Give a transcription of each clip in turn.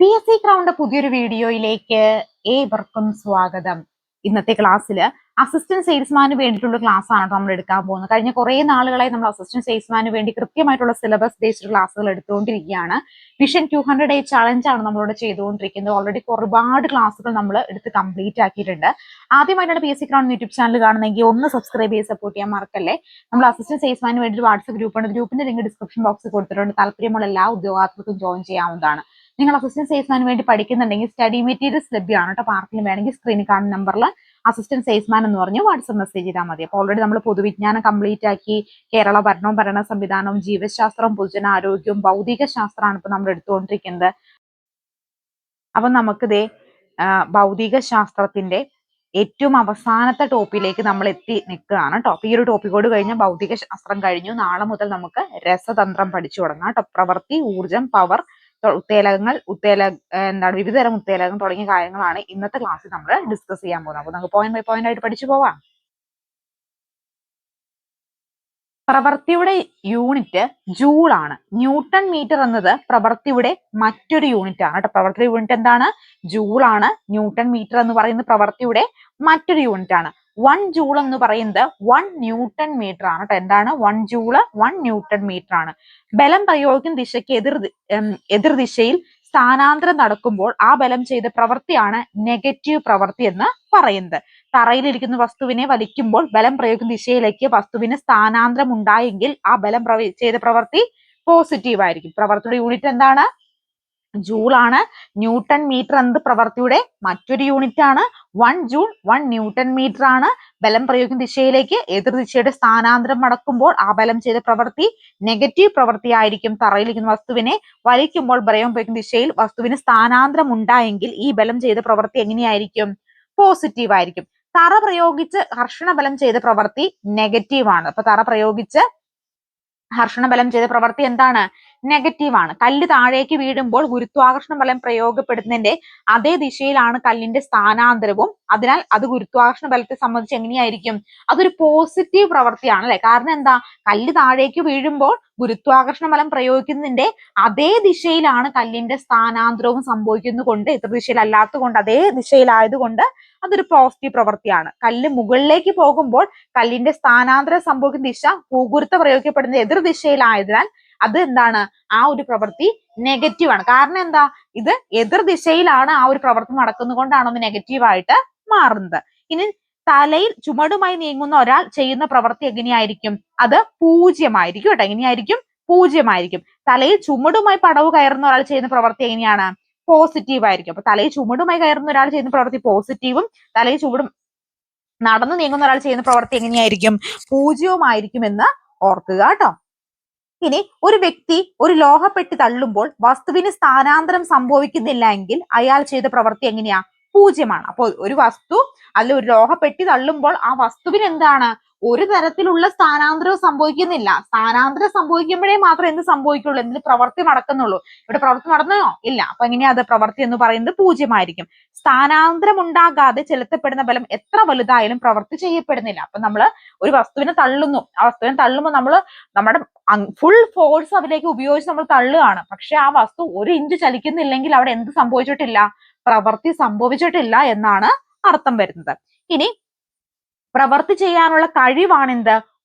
P S C crowned പുതിയൊരു വീഡിയോയിലേക്ക് ഏവർക്കും സ്വാഗതം. ഇന്നത്തെ ക്ലാസ്സിൽ അസിസ്റ്റന്റ് സെയിൽസ്മാന് വേണ്ടിയിട്ടുള്ള ക്ലാസ് ആണ് നമ്മൾ എടുക്കാൻ പോകുന്നത്. കഴിഞ്ഞ കുറെ നാളുകളായി നമ്മൾ അസിസ്റ്റന്റ് സെയിൽസ്മാന് വേണ്ടി കൃത്യമായിട്ടുള്ള സിലബസ് ബേസ്ഡ് ക്ലാസ്സുകൾ എടുത്തുകൊണ്ടിരിക്കുകയാണ്. Vision two hundred day challenge ആണ് നമ്മളോട് ചെയ്തുകൊണ്ടിരിക്കുന്നത്. ഓൾറെഡി ഒരുപാട് ക്ലാസ്സുകൾ നമ്മൾ എടുത്ത് കംപ്ലീറ്റ് ആക്കിയിട്ടുണ്ട്. ആദ്യമായിട്ടാണ് P S C crowned YouTube channel കാണുന്നെങ്കിൽ ഒന്ന് സബ്സ്ക്രൈബ് ചെയ്ത് സപ്പോർട്ട് ചെയ്യാൻ മറക്കല്ലേ. നമ്മൾ അസിസ്റ്റന്റ് സെയിൽസ്മാന് വേണ്ടി ഒരു വാട്സ്ആപ്പ് ഉണ്ട് ഗ്രൂപ്പിന്റെ ലിങ്ക് ഡിസ്ക്രിപ്ഷൻ ബോക്സിൽ കൊടുത്തിട്ടുണ്ട്. താല്പര്യമുള്ള എല്ലാ ഉദ്യോഗാർത്ഥികൾക്കും ജോയിൻ ചെയ്യാവുന്നതാണ്. നിങ്ങൾ അസിസ്റ്റന്റ് സെയിൽസ്മാന് വേണ്ടി പഠിക്കുന്നുണ്ടെങ്കിൽ സ്റ്റഡി മെറ്റീരിയൽസ് ലഭ്യമാണ് കേട്ടോ. പാർക്കിൽ വേണമെങ്കിൽ സ്ക്രീനിൽ കാണുന്ന നമ്പറിൽ അസിസ്റ്റന്റ് സെയിൽസ്മാൻ എന്ന് പറഞ്ഞ് വാട്സപ്പ് മെസ്സേജ് ചെയ്താൽ മതി. അപ്പോൾ ഓൾറെഡി നമ്മൾ പൊതുവിജ്ഞാനം കംപ്ലീറ്റ് ആക്കി കേരള ഭരണവും ഭരണ സംവിധാനവും ജീവശാസ്ത്രവും പൊതുജന ആരോഗ്യവും ഭൗതിക ശാസ്ത്രമാണ് ഇപ്പൊ നമ്മൾ എടുത്തുകൊണ്ടിരിക്കുന്നത്. അപ്പൊ നമുക്കിതേ ഭൗതിക ശാസ്ത്രത്തിന്റെ ഏറ്റവും അവസാനത്തെ ടോപ്പിലേക്ക് നമ്മൾ എത്തി നിൽക്കുകയാണ് കേട്ടോ. അപ്പൊ ഈ ഒരു ടോപ്പിക്കോട് കഴിഞ്ഞ ഭൗതിക ശാസ്ത്രം കഴിഞ്ഞു. നാളെ മുതൽ നമുക്ക് രസതന്ത്രം പഠിച്ചു തുടങ്ങാം കേട്ടോ. പ്രവൃത്തി ഊർജം പവർ ഉത്തേലകങ്ങൾ ഉത്തേല എന്താണ് വിവിധ തരം ഉത്തേലകം തുടങ്ങിയ കാര്യങ്ങളാണ് ഇന്നത്തെ ക്ലാസ്സിൽ നമ്മൾ ഡിസ്കസ് ചെയ്യാൻ പോകുന്നത്. അപ്പൊ നമുക്ക് പോയിന്റ് ബൈ പോയിന്റ് ആയിട്ട് പഠിച്ചു പോവാം. പ്രവൃത്തിയുടെ യൂണിറ്റ് ജൂൾ ആണ്. ന്യൂട്ടൺ മീറ്റർ എന്നത് പ്രവൃത്തിയുടെ മറ്റൊരു യൂണിറ്റ് ആണ് കേട്ടോ. പ്രവൃത്തിയുടെ യൂണിറ്റ് എന്താണ്? ജൂൾ ആണ്. ന്യൂട്ടൺ മീറ്റർ എന്ന് പറയുന്നത് പ്രവൃത്തിയുടെ മറ്റൊരു യൂണിറ്റ് ആണ്. വൺ ജൂൾ എന്ന് പറയുന്നത് വൺ ന്യൂട്ടൺ മീറ്റർ ആണ് കേട്ടോ എന്താണ്? One joule one newton metre ആണ്. ബലം പ്രയോഗിക്കുന്ന ദിശയ്ക്ക് എതിർ എതിർ ദിശയിൽ സ്ഥാനാന്തരം നടക്കുമ്പോൾ ആ ബലം ചെയ്ത പ്രവൃത്തിയാണ് നെഗറ്റീവ് പ്രവൃത്തി എന്ന് പറയുന്നത്. തറയിലിരിക്കുന്ന വസ്തുവിനെ വലിക്കുമ്പോൾ ബലം പ്രയോഗിക്കുന്ന ദിശയിലേക്ക് വസ്തുവിന് സ്ഥാനാന്തരം ഉണ്ടായെങ്കിൽ ആ ബലം ചെയ്ത പ്രവൃത്തി പോസിറ്റീവ് ആയിരിക്കും. പ്രവൃത്തിയുടെ യൂണിറ്റ് എന്താണ്? ജൂൾ ആണ്. ന്യൂട്ടൺ മീറ്റർ എന്നത് പ്രവൃത്തിയുടെ മറ്റൊരു യൂണിറ്റ് ആണ്. One joule one newton metre ആണ് ബലം പ്രയോഗിക്കുന്ന ദിശയിലേക്ക് എതിർ ദിശയുടെ സ്ഥാനാന്തരം നടക്കുമ്പോൾ ആ ബലം ചെയ്ത പ്രവൃത്തി നെഗറ്റീവ് പ്രവൃത്തി ആയിരിക്കും. തറയിലിരിക്കുന്ന വസ്തുവിനെ വലിക്കുമ്പോൾ ബലം പ്രയോഗിക്കുന്ന ദിശയിൽ വസ്തുവിന് സ്ഥാനാന്തരം ഉണ്ടായെങ്കിൽ ഈ ബലം ചെയ്ത പ്രവൃത്തി എങ്ങനെയായിരിക്കും? പോസിറ്റീവ് ആയിരിക്കും. തറ പ്രയോഗിച്ച് കർഷണ ബലം ചെയ്ത പ്രവൃത്തി നെഗറ്റീവ് ആണ്. അപ്പൊ തറ പ്രയോഗിച്ച് ഹർഷണ ബലം ചെയ്ത പ്രവൃത്തി എന്താണ്? നെഗറ്റീവാണ് കല്ല് താഴേക്ക് വീഴുമ്പോൾ ഗുരുത്വാകർഷണ ബലം പ്രയോഗപ്പെടുന്നതിന്റെ അതേ ദിശയിലാണ് കല്ലിന്റെ സ്ഥാനാന്തരവും. അതിനാൽ അത് ഗുരുത്വാകർഷണ ബലത്തെ സംബന്ധിച്ച് എങ്ങനെയായിരിക്കും? അതൊരു പോസിറ്റീവ് പ്രവൃത്തിയാണ് അല്ലെ? കാരണം എന്താ? കല്ല് താഴേക്ക് വീഴുമ്പോൾ ഗുരുത്വാകർഷണ ബലം പ്രയോഗിക്കുന്നതിന്റെ അതേ ദിശയിലാണ് കല്ലിന്റെ സ്ഥാനാന്തരവും സംഭവിക്കുന്നത് കൊണ്ട് എതിർ ദിശയിലല്ലാത്തത് കൊണ്ട് അതേ ദിശയിലായതുകൊണ്ട് അതൊരു പോസിറ്റീവ് പ്രവൃത്തിയാണ്. കല്ല് മുകളിലേക്ക് പോകുമ്പോൾ കല്ലിന്റെ സ്ഥാനാന്തരം സംഭവിക്കുന്ന ദിശ ഭൂഗുരുത്വ പ്രയോഗിക്കപ്പെടുന്ന എതിർ ദിശയിലായതിനാൽ അത് എന്താണ്? ആ ഒരു പ്രവൃത്തി നെഗറ്റീവ് ആണ്. കാരണം എന്താ? ഇത് എതിർ ദിശയിലാണ് ആ ഒരു പ്രവൃത്തി നടക്കുന്നത് കൊണ്ടാണ് ഒന്ന് നെഗറ്റീവ് ആയിട്ട് മാറുന്നത്. ഇനി തലയിൽ ചുമടുമായി നീങ്ങുന്ന ഒരാൾ ചെയ്യുന്ന പ്രവൃത്തി എങ്ങനെയായിരിക്കും? അത് പൂജ്യമായിരിക്കും കേട്ടോ. എങ്ങനെയായിരിക്കും? പൂജ്യമായിരിക്കും. തലയിൽ ചുമടുമായി പടവ് കയറുന്ന ഒരാൾ ചെയ്യുന്ന പ്രവൃത്തി എങ്ങനെയാണ്? പോസിറ്റീവ് ആയിരിക്കും. അപ്പൊ തലയിൽ ചുമടുമായി കയറുന്ന ഒരാൾ ചെയ്യുന്ന പ്രവൃത്തി പോസിറ്റീവും തലയിൽ ചുവടും നടന്നു നീങ്ങുന്ന ഒരാൾ ചെയ്യുന്ന പ്രവൃത്തി എങ്ങനെയായിരിക്കും? പൂജ്യവുമായിരിക്കും എന്ന് ഓർക്കുക കേട്ടോ. ഇനി ഒരു വ്യക്തി ഒരു ലോഹപ്പെട്ടി തള്ളുമ്പോൾ വസ്തുവിന് സ്ഥാനാന്തരം സംഭവിക്കുന്നില്ല എങ്കിൽ അയാൾ ചെയ്ത പ്രവൃത്തി എങ്ങനെയാ? പൂജ്യമാണ്. അപ്പോൾ ഒരു വസ്തു അല്ല ഒരു ലോഹപ്പെട്ടി തള്ളുമ്പോൾ ആ വസ്തുവിന് എന്താണ് ഒരു തരത്തിലുള്ള സ്ഥാനാന്തരവും സംഭവിക്കുന്നില്ല. സ്ഥാനാന്തരം സംഭവിക്കുമ്പോഴേ മാത്രം എന്ത് സംഭവിക്കുള്ളൂ? എന്തിന് പ്രവൃത്തി നടക്കുന്നുള്ളൂ. ഇവിടെ പ്രവൃത്തി നടന്നോ? ഇല്ല. അപ്പൊ എങ്ങനെയാ അത് പ്രവൃത്തി എന്ന് പറയുന്നത് പൂജ്യമായിരിക്കും. സ്ഥാനാന്തരം ഉണ്ടാകാതെ ചെലുത്തപ്പെടുന്ന ബലം എത്ര വലുതായാലും പ്രവൃത്തി ചെയ്യപ്പെടുന്നില്ല. അപ്പൊ നമ്മൾ ഒരു വസ്തുവിനെ തള്ളുന്നു. ആ വസ്തുവിനെ തള്ളുമ്പോൾ നമ്മൾ നമ്മുടെ ഫുൾ ഫോഴ്സ് അതിലേക്ക് ഉപയോഗിച്ച് നമ്മൾ തള്ളുകയാണ്. പക്ഷെ ആ വസ്തു ഒരു ഇഞ്ച് ചലിക്കുന്നില്ലെങ്കിൽ അവിടെ എന്ത് സംഭവിച്ചിട്ടില്ല? പ്രവൃത്തി സംഭവിച്ചിട്ടില്ല എന്നാണ് അർത്ഥം വരുന്നത്. ഇനി പ്രവൃത്തി ചെയ്യാനുള്ള കഴിവാണ്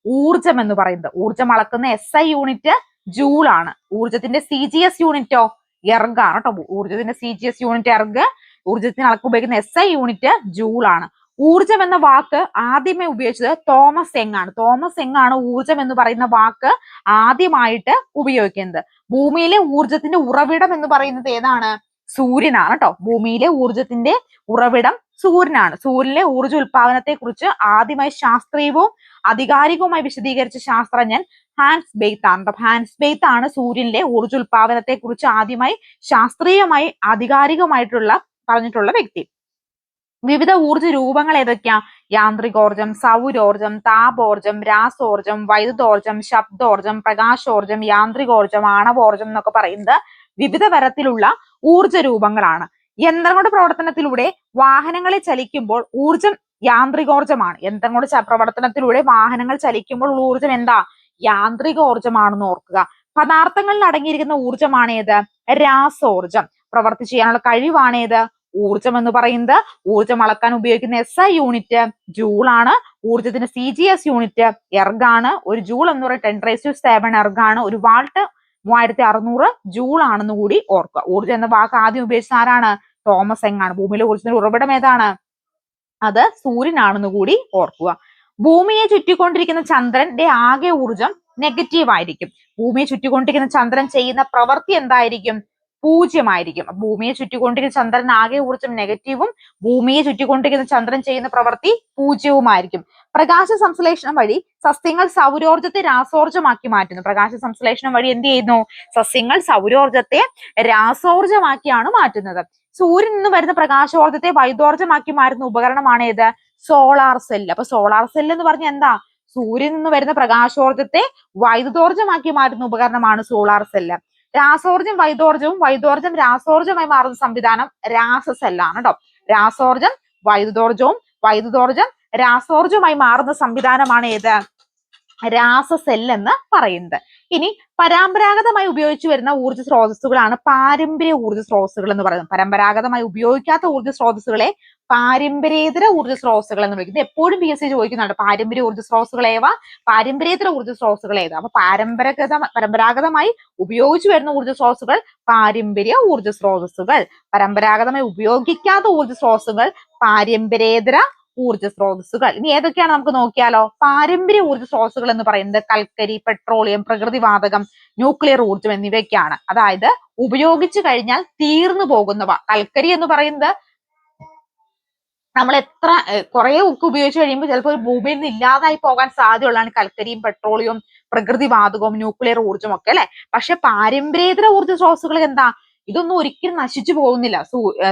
ഊർജം എന്ന് പറയുന്നത്. ഊർജം അളക്കുന്ന എസ് ഐ യൂണിറ്റ് ജൂൾ ആണ്. ഊർജത്തിന്റെ സി ജി എസ് യൂണിറ്റോ എർഗ് ആണ് കേട്ടോ. ഊർജത്തിന്റെ C G S unit erg ഊർജത്തിന് അളക്ക് ഉപയോഗിക്കുന്ന എസ് ഐ യൂണിറ്റ് ജൂൾ ആണ്. ഊർജം എന്ന വാക്ക് ആദ്യമേ ഉപയോഗിച്ചത് തോമസ് എങ് ആണ്. തോമസ് എങ് ആണ് ഊർജം എന്ന് പറയുന്ന വാക്ക് ആദ്യമായിട്ട് ഉപയോഗിക്കുന്നത്. ഭൂമിയിലെ ഊർജത്തിന്റെ ഉറവിടം എന്ന് പറയുന്നത് ഏതാണ്? സൂര്യനാണ് കേട്ടോ. ഭൂമിയിലെ ഊർജത്തിന്റെ ഉറവിടം സൂര്യനാണ്. സൂര്യനിലെ ഊർജ ഉൽപാദനത്തെ കുറിച്ച് ആദ്യമായി ശാസ്ത്രീയവും ആധികാരികവുമായി വിശദീകരിച്ച ശാസ്ത്രജ്ഞൻ ഹാൻസ് ബെയ്ത്ത് ആണ് ഹാൻസ് ബെയ്ത്ത് ആണ് സൂര്യനിലെ ഊർജ ഉൽപാദനത്തെ കുറിച്ച് ആദ്യമായി ശാസ്ത്രീയമായി ആധികാരികമായിട്ടുള്ള പറഞ്ഞിട്ടുള്ള വ്യക്തി. വിവിധ ഊർജ രൂപങ്ങൾ ഏതൊക്കെയാ? യാന്ത്രികോർജം സൗരോർജം താപോർജം രാസോർജം വൈദ്യുതോർജം ശബ്ദോർജം പ്രകാശോർജം യാന്ത്രികോർജം ആണവോർജം എന്നൊക്കെ പറയുന്നത് വിവിധ തരത്തിലുള്ള ഊർജ രൂപങ്ങളാണ് യന്ത്രങ്ങളുടെ പ്രവർത്തനത്തിലൂടെ വാഹനങ്ങളെ ചലിക്കുമ്പോൾ ഊർജം യാന്ത്രികോർജമാണ്. യന്ത്രങ്ങളുടെ പ്രവർത്തനത്തിലൂടെ വാഹനങ്ങൾ ചലിക്കുമ്പോൾ ഉള്ള ഊർജം എന്താ? യാന്ത്രികോർജമാണെന്ന് ഓർക്കുക. പദാർത്ഥങ്ങളിൽ അടങ്ങിയിരിക്കുന്ന ഊർജമാണ് ഏത്? രാസോർജം. പ്രവർത്തി ചെയ്യാനുള്ള കഴിവാണ് ഊർജം എന്ന് പറയുന്നത് ഊർജം അളക്കാൻ ഉപയോഗിക്കുന്ന എസ് ഐ യൂണിറ്റ് ജൂൾ ആണ്. ഊർജത്തിന്റെ സി ജി എസ് യൂണിറ്റ് എർഗാണ് ഒരു ജൂൾ എന്ന് പറയുന്നത് ടെൻ റേസ് സെവൻ എർഗാണ് ഒരു വാൾട്ട് മൂവായിരത്തി അറുന്നൂറ് ജൂൾ ആണെന്ന് കൂടി ഓർക്കുക. ഊർജം എന്ന വാക്ക് ആദ്യം ഉപയോഗിച്ച ആരാണ്? തോമസ് എങ്ങാണ് ഭൂമിയിലെ ഊർജത്തിന്റെ ഉറവിടം ഏതാണ്? അത് സൂര്യനാണെന്ന് കൂടി ഓർക്കുക. ഭൂമിയെ ചുറ്റിക്കൊണ്ടിരിക്കുന്ന ചന്ദ്രന്റെ ആകെ ഊർജം നെഗറ്റീവ് ആയിരിക്കും. ഭൂമിയെ ചുറ്റിക്കൊണ്ടിരിക്കുന്ന ചന്ദ്രൻ ചെയ്യുന്ന പ്രവൃത്തി എന്തായിരിക്കും? പൂജ്യമായിരിക്കും. ഭൂമിയെ ചുറ്റിക്കൊണ്ടിരിക്കുന്ന ചന്ദ്രൻ ആകെ ഊർജം നെഗറ്റീവും ഭൂമിയെ ചുറ്റിക്കൊണ്ടിരിക്കുന്ന ചന്ദ്രൻ ചെയ്യുന്ന പ്രവൃത്തി പൂജ്യവുമായിരിക്കും. പ്രകാശ സംശ്ലേഷണം വഴി സസ്യങ്ങൾ സൗരോർജത്തെ രാസോർജമാക്കി മാറ്റുന്നു. പ്രകാശ സംശ്ലേഷണം വഴി എന്ത് ചെയ്യുന്നു? സസ്യങ്ങൾ സൗരോർജത്തെ രാസോർജമാക്കിയാണ് മാറ്റുന്നത്. സൂര്യൻ നിന്ന് വരുന്ന പ്രകാശോർജത്തെ വൈദോർജമാക്കി മാറ്റുന്ന ഉപകരണമാണ് ഏത്? Solar cell. അപ്പൊ സോളാർ സെല്ല് എന്ന് പറഞ്ഞ എന്താ? സൂര്യൻ നിന്ന് വരുന്ന പ്രകാശോർജത്തെ വൈദ്യുതോർജമാക്കി മാറ്റുന്ന ഉപകരണമാണ് സോളാർ സെല്ല്. രാസോർജം വൈദ്യോർജവും വൈദ്യോർജം രാസോർജമായി മാറുന്ന സംവിധാനം രാസസെല്ലാണ് കേട്ടോ രാസോർജം വൈദ്യുതോർജവും വൈദ്യുതോർജം രാസോർജമായി മാറുന്ന സംവിധാനമാണ് ഏത്? രാസസെൽ എന്ന് പറയുന്നത്. ഇനി പരമ്പരാഗതമായി ഉപയോഗിച്ചു വരുന്ന ഊർജ സ്രോതസ്സുകളാണ് പാരമ്പര്യ ഊർജ സ്രോതസ്സുകൾ എന്ന് പറയുന്നത്. പരമ്പരാഗതമായി ഉപയോഗിക്കാത്ത ഊർജ സ്രോതസ്സുകളെ പാരമ്പര്യേതര ഊർജ സ്രോതസ്സുകൾ എന്ന് വിളിക്കുന്നത്. എപ്പോഴും പി എസ് സി ചോദിക്കുന്നുണ്ട് പാരമ്പര്യ ഊർജ സ്രോതസ്സുകൾ ഏവ? പാരമ്പര്യേതര ഊർജ സ്രോതസ്സുകൾ ഏതാ? അപ്പൊ പാരമ്പരാഗത പരമ്പരാഗതമായി ഉപയോഗിച്ചു വരുന്ന ഊർജ സ്രോതസ്സുകൾ പാരമ്പര്യ ഊർജ സ്രോതസ്സുകൾ. പരമ്പരാഗതമായി ഉപയോഗിക്കാത്ത ഊർജ സ്രോതസ്സുകൾ പാരമ്പര്യേതര ഊർജ സ്രോതസ്സുകൾ. ഇനി ഏതൊക്കെയാണ് നമുക്ക് നോക്കിയാലോ? പാരമ്പര്യ ഊർജ സ്രോതസ്സുകൾ എന്ന് പറയുന്നത് കൽക്കരി പെട്രോളിയം പ്രകൃതിവാതകം ന്യൂക്ലിയർ ഊർജം എന്നിവയൊക്കെയാണ്. അതായത് ഉപയോഗിച്ചു കഴിഞ്ഞാൽ തീർന്നു പോകുന്നവ. കൽക്കരി എന്ന് പറയുന്നത് നമ്മൾ എത്ര കുറെ ഒക്കെ ഉപയോഗിച്ച് കഴിയുമ്പോൾ ചിലപ്പോൾ ഒരു ഭൂമിയിൽ നിന്ന് ഇല്ലാതായി പോകാൻ സാധ്യതയുള്ളതാണ് കൽക്കരിയും പെട്രോളിയവും പ്രകൃതിവാതകവും ന്യൂക്ലിയർ ഊർജം ഒക്കെ അല്ലെ? പക്ഷെ പാരമ്പര്യേതര ഊർജ സ്രോതസ്സുകൾ എന്താ? ഇതൊന്നും ഒരിക്കലും നശിച്ചു പോകുന്നില്ല.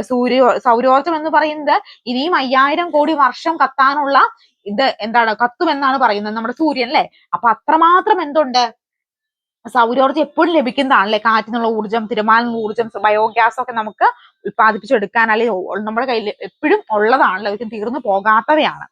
സൂര്യ സൗരോർജം എന്ന് പറയുന്നത് ഇനിയും അയ്യായിരം കോടി വർഷം കത്താനുള്ള ഇത് എന്താണ്? കത്തുമെന്നാണ് പറയുന്നത് നമ്മുടെ സൂര്യൻ അല്ലെ? അപ്പൊ അത്രമാത്രം എന്തുണ്ട്? സൗരോർജം എപ്പോഴും ലഭിക്കുന്നതാണല്ലേ? കാറ്റിനുള്ള ഊർജം തിരമാലിൽ ഊർജം ബയോഗ്യാസ് ഒക്കെ നമുക്ക് ഉത്പാദിപ്പിച്ചെടുക്കാൻ അല്ലെങ്കിൽ നമ്മുടെ കയ്യിൽ എപ്പോഴും ഉള്ളതാണല്ലോ ഒരിക്കലും തീർന്നു പോകാത്തവയാണ്.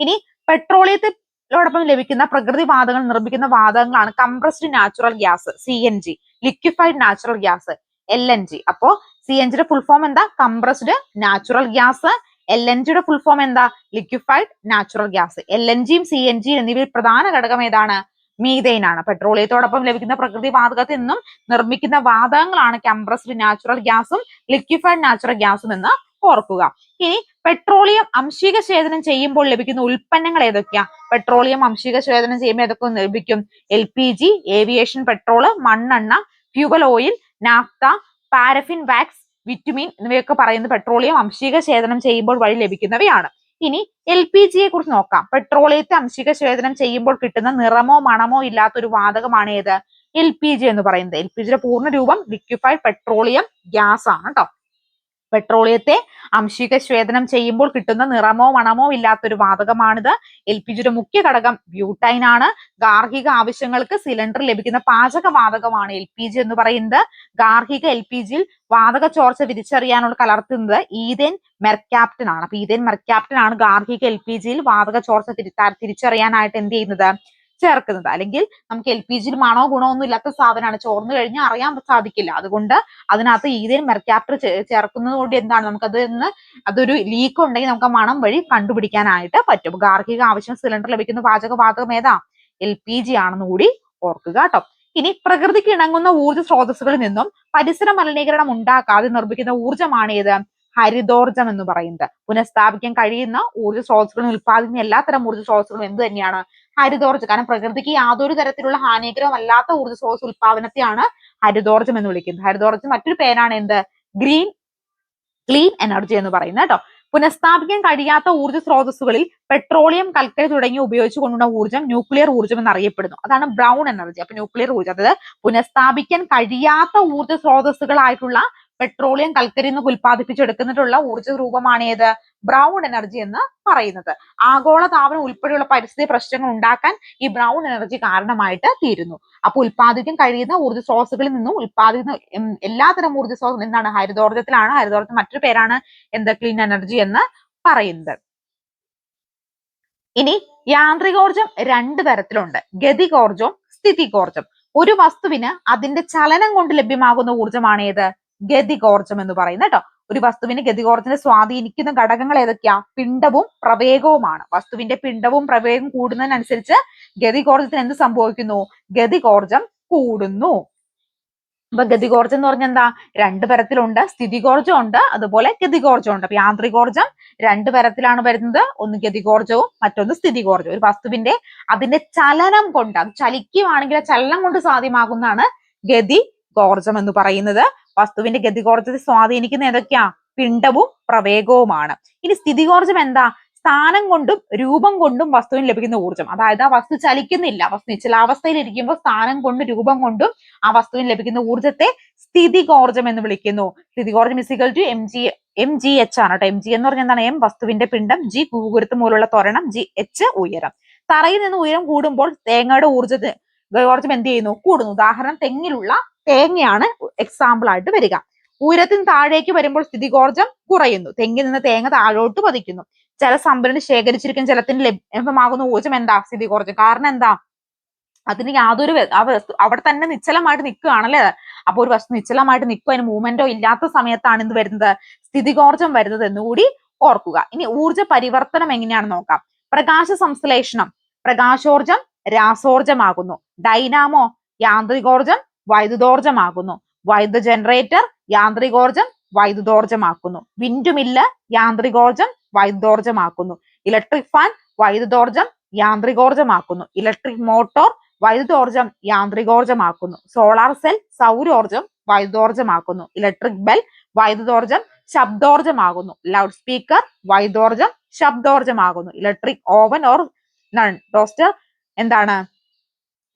ഇനി പെട്രോളിയത്തിനോടൊപ്പം ലഭിക്കുന്ന പ്രകൃതി വാതകങ്ങൾ നിർമ്മിക്കുന്ന വാതകങ്ങളാണ് compressed natural gas C N G liquefied natural gas L N G അപ്പോ സി എൻ ജിയുടെ ഫുൾ ഫോം എന്താ? Compressed natural gas L N ജിയുടെ ഫുൾ ഫോം എന്താ? Liquefied natural gas L N ജിയും സി എൻ ജിയും എന്നിവയിൽ പ്രധാന ഘടകം ഏതാണ്? മീതെയിൻ ആണ് പെട്രോളിയത്തോടൊപ്പം ലഭിക്കുന്ന പ്രകൃതി വാതകത്തിൽ നിന്നും നിർമ്മിക്കുന്ന വാതകങ്ങളാണ് കംപ്രസ്ഡ് നാച്ചുറൽ ഗ്യാസും ലിക്വിഫൈഡ് നാച്ചുറൽ ഗ്യാസും എന്ന് ഓർക്കുക. ഇനി പെട്രോളിയം അംശീക ഛേദനം ചെയ്യുമ്പോൾ ലഭിക്കുന്ന ഉൽപ്പന്നങ്ങൾ ഏതൊക്കെയാ? പെട്രോളിയം അംശീക ഛേദനം ചെയ്യുമ്പോൾ ഏതൊക്കെ ലഭിക്കും? L P G aviation petrol മണ്ണെണ്ണ fuel oil naphtha paraffin wax vitamin എന്നിവയൊക്കെ പറയുന്നത് പെട്രോളിയം അംശീക ഛേദനം ചെയ്യുമ്പോൾ വഴി ലഭിക്കുന്നവയാണ്. ഇനി എൽ പി ജിയെ കുറിച്ച് നോക്കാം. പെട്രോളിയത്തെ അംശിക ശേഖരണം ചെയ്യുമ്പോൾ കിട്ടുന്ന നിറമോ മണമോ ഇല്ലാത്ത ഒരു വാതകമാണ് ഏത് എൽ പി ജി എന്ന് പറയുന്നത്. എൽ പി ജിയുടെ പൂർണ രൂപം ലിക്വിഫൈഡ് പെട്രോളിയം ഗ്യാസ് ആണ് കേട്ടോ പെട്രോളിയത്തെ അംശിക ശ്വേതനം ചെയ്യുമ്പോൾ കിട്ടുന്ന നിറമോ മണമോ ഇല്ലാത്തൊരു വാതകമാണിത്. എൽ പി ജിയുടെ മുഖ്യ ഘടകം ബ്യൂട്ടൈൻ ആണ്. ഗാർഹിക ആവശ്യങ്ങൾക്ക് സിലിണ്ടർ ലഭിക്കുന്ന പാചക വാതകമാണ് എൽ പി ജി എന്ന് പറയുന്നത്. ഗാർഹിക എൽ പി ജിയിൽ വാതക ചോർച്ച തിരിച്ചറിയാനുള്ള കലർത്തുന്നത് ഈതേൻ മെർക്യാപ്റ്റൻ ആണ്. അപ്പൊ ഈതേൻ മെർക്യാപ്റ്റൻ ആണ് ഗാർഹിക എൽ പി ജിയിൽ വാതക ചോർച്ച തിരിച്ചറിയാനായിട്ട് എന്ത് ചെയ്യുന്നത്? ചേർക്കുന്നത്. അല്ലെങ്കിൽ നമുക്ക് എൽ പി ജിയിൽ മണോ ഗുണോ ഒന്നും ഇല്ലാത്ത സാധനമാണ്. ചോർന്നു കഴിഞ്ഞാൽ അറിയാൻ സാധിക്കില്ല. അതുകൊണ്ട് അതിനകത്ത് ഈതേൻ മെർക്യാപ്റ്റർ ചേർക്കുന്നത് കൊണ്ട് എന്താണ്? നമുക്കത് നിന്ന് അതൊരു ലീക്ക് ഉണ്ടെങ്കിൽ നമുക്ക് മണം വഴി കണ്ടുപിടിക്കാനായിട്ട് പറ്റും. ഗാർഹിക ആവശ്യം സിലിണ്ടർ ലഭിക്കുന്ന പാചകവാതകം ഏതാ? എൽ പി ജി ആണെന്ന് കൂടി ഓർക്കുക കേട്ടോ. ഇനി പ്രകൃതിക്ക് ഇണങ്ങുന്ന ഊർജ സ്രോതസ്സുകളിൽ നിന്നും പരിസര മലിനീകരണം ഉണ്ടാക്കാതെ നിർമ്മിക്കുന്ന ഊർജമാണ് ഏത്? ഹരിതോർജം എന്ന് പറയുന്നത്. പുനഃസ്ഥാപിക്കാൻ കഴിയുന്ന ഊർജ സ്രോതസ്സുകളും ഉൽപ്പാദിക്കുന്ന എല്ലാത്തരം ഊർജ സ്രോതസ്സുകളും എന്ത് തന്നെയാണ്? ഹരിതോർജം കാരണം പ്രകൃതിക്ക് യാതൊരു തരത്തിലുള്ള ഹാനികരമല്ലാത്ത ഊർജ സ്രോതസ് ഉത്പാദനത്തെയാണ് ഹരിതോർജം എന്ന് വിളിക്കുന്നത്. ഹരിതോർജം മറ്റൊരു പേരാണ് എന്ത്? ഗ്രീൻ ക്ലീൻ എനർജി എന്ന് പറയുന്നത് കേട്ടോ. പുനഃസ്ഥാപിക്കാൻ കഴിയാത്ത ഊർജ സ്രോതസ്സുകളിൽ പെട്രോളിയം കൽക്കരി തുടങ്ങി ഉപയോഗിച്ചു കൊണ്ടുള്ള ഊർജം ന്യൂക്ലിയർ ഊർജം എന്നറിയപ്പെടുന്നു. അതാണ് ബ്രൗൺ എനർജി. അപ്പൊ ന്യൂക്ലിയർ ഊർജം. അതായത് പുനഃസ്ഥാപിക്കാൻ കഴിയാത്ത ഊർജ സ്രോതസ്സുകളായിട്ടുള്ള പെട്രോളിയം കൽക്കരി നിന്ന് ഉൽപ്പാദിപ്പിച്ചെടുക്കുന്നിട്ടുള്ള ഊർജ രൂപമാണ് ഏത് ബ്രൗൺ എനർജി എന്ന് പറയുന്നത്. ആഗോളതാപനം ഉൾപ്പെടെയുള്ള പരിസ്ഥിതി പ്രശ്നങ്ങൾ ഉണ്ടാക്കാൻ ഈ ബ്രൗൺ എനർജി കാരണമായിട്ട് തീരുന്നു. അപ്പൊ ഉൽപ്പാദിക്കാൻ കഴിയുന്ന ഊർജ സ്രോതസ്സുകളിൽ നിന്നും ഉൽപ്പാദിക്കുന്ന എല്ലാത്തരം ഊർജ സ്രോതസ് എന്താണ് ഹരിതോർജത്തിലാണ്. ഹരിതോർജം മറ്റൊരു പേരാണ് എന്ത് ക്ലീൻ എനർജി എന്ന് പറയുന്നത്. ഇനി യാന്ത്രികോർജം രണ്ട് തരത്തിലുണ്ട്. ഗതികോർജവും സ്ഥിതികോർജം ഒരു വസ്തുവിന് അതിന്റെ ചലനം കൊണ്ട് ലഭ്യമാകുന്ന ഊർജമാണ് ഏത് ഗതികോർജം എന്ന് പറയുന്നത് കേട്ടോ. ഒരു വസ്തുവിന് ഗതികോർജനെ സ്വാധീനിക്കുന്ന ഘടകങ്ങൾ ഏതൊക്കെയാ? പിണ്ഡവും പ്രവേഗവുമാണ്. വസ്തുവിന്റെ പിണ്ഡവും പ്രവേഗവും കൂടുന്നതിനനുസരിച്ച് ഗതികോർജത്തിന് എന്ത് സംഭവിക്കുന്നു? ഗതികോർജം കൂടുന്നു. അപ്പൊ ഗതികോർജം എന്ന് പറഞ്ഞാൽ എന്താ? രണ്ട് തരത്തിലുണ്ട്. സ്ഥിതികോർജം ഉണ്ട്. അതുപോലെ ഗതികോർജം ഉണ്ട്. അപ്പൊ യാന്ത്രികോർജം രണ്ട് തരത്തിലാണ് വരുന്നത്. ഒന്ന് ഗതികോർജവും മറ്റൊന്ന് സ്ഥിതികോർജവും ഒരു വസ്തുവിന്റെ അതിന്റെ ചലനം കൊണ്ട് അത് ചലിക്കുകയാണെങ്കിൽ ആ ചലനം കൊണ്ട് സാധ്യമാകുന്നതാണ് ഗതി ഗോർജം എന്ന് പറയുന്നത്. വസ്തുവിന്റെ ഗതികോർജത്തെ സ്വാധീനിക്കുന്ന ഏതൊക്കെയാ? പിണ്ഡവും പ്രവേഗവുമാണ്. ഇനി സ്ഥിതികോർജം എന്താ? സ്ഥാനം കൊണ്ടും രൂപം കൊണ്ടും വസ്തുവിന് ലഭിക്കുന്ന ഊർജം. അതായത് ആ വസ്തു ചലിക്കുന്നില്ല. വസ്തു നിശ്ചലാവസ്ഥയിൽ ഇരിക്കുമ്പോൾ സ്ഥാനം കൊണ്ടും രൂപം കൊണ്ടും ആ വസ്തുവിന് ലഭിക്കുന്ന ഊർജത്തെ സ്ഥിതികോർജം എന്ന് വിളിക്കുന്നു. സ്ഥിതികോർജം is equal to M G M G H ആണ് കേട്ടോ. എം ജി എന്ന് പറഞ്ഞാൽ എന്താണ്? എം വസ്തുവിന്റെ പിണ്ഡം ജി ഭൂഗുരുത്ത് മൂലമുള്ള ത്വരണം ജി എച്ച് ഉയരം. തറയിൽ നിന്ന് ഉയരം കൂടുമ്പോൾ തേങ്ങയുടെ ഊർജത്തെ ഊർജം എന്ത് ചെയ്യുന്നു? കൂടുന്നു. ഉദാഹരണം തെങ്ങിലുള്ള തേങ്ങയാണ് എക്സാമ്പിൾ ആയിട്ട് വരിക. ഉയരത്തിന് താഴേക്ക് വരുമ്പോൾ സ്ഥിതികോർജം കുറയുന്നു. തെങ്ങിൽ നിന്ന് തേങ്ങ താഴോട്ട് പതിക്കുന്നു. ജലസംഭരണി ശേഖരിച്ചിരിക്കുന്ന ജലത്തിന് ലഭ്യമാകുന്ന ഊർജം എന്താ? സ്ഥിതികോർജം കാരണം എന്താ? അതിന് യാതൊരു വസ്തു അവിടെ തന്നെ നിശ്ചലമായിട്ട് നിൽക്കുകയാണല്ലേ? അപ്പൊ ഒരു വസ്തു നിശ്ചലമായിട്ട് നിൽക്കുക അതിന് മൂവ്മെന്റോ ഇല്ലാത്ത സമയത്താണ് എന്ത് വരുന്നത്? സ്ഥിതികോർജം വരുന്നത് എന്നുകൂടി ഓർക്കുക. ഇനി ഊർജ പരിവർത്തനം എങ്ങനെയാണെന്ന് നോക്കാം. പ്രകാശ സംശ്ലേഷണം. പ്രകാശോർജം രാസോർജമാകുന്നു. ഡൈനാമോ യാന്ത്രികോർജം വൈദ്യുതോർജമാകുന്നു വൈദ്യുത ജനറേറ്റർ യാന്ത്രികോർജം വൈദ്യുതോർജമാക്കുന്നു വിൻഡുമില്ല യാന്ത്രികോർജം വൈദ്യുതോർജമാക്കുന്നു ഇലക്ട്രിക് ഫാൻ വൈദ്യുതോർജം യാന്ത്രികോർജമാക്കുന്നു ഇലക്ട്രിക് മോട്ടോർ വൈദ്യുതോർജം യാന്ത്രികോർജമാക്കുന്നു സോളാർ സെൽ സൗരോർജം വൈദ്യുതോർജമാക്കുന്നു ഇലക്ട്രിക് ബെൽ വൈദ്യുതോർജം ശബ്ദോർജമാകുന്നു ലൗഡ് സ്പീക്കർ വൈദ്യോർജം ശബ്ദോർജമാകുന്നു ഇലക്ട്രിക് ഓവൻ ഓർ നൺ ടോസ്റ്റർ എന്താണ്?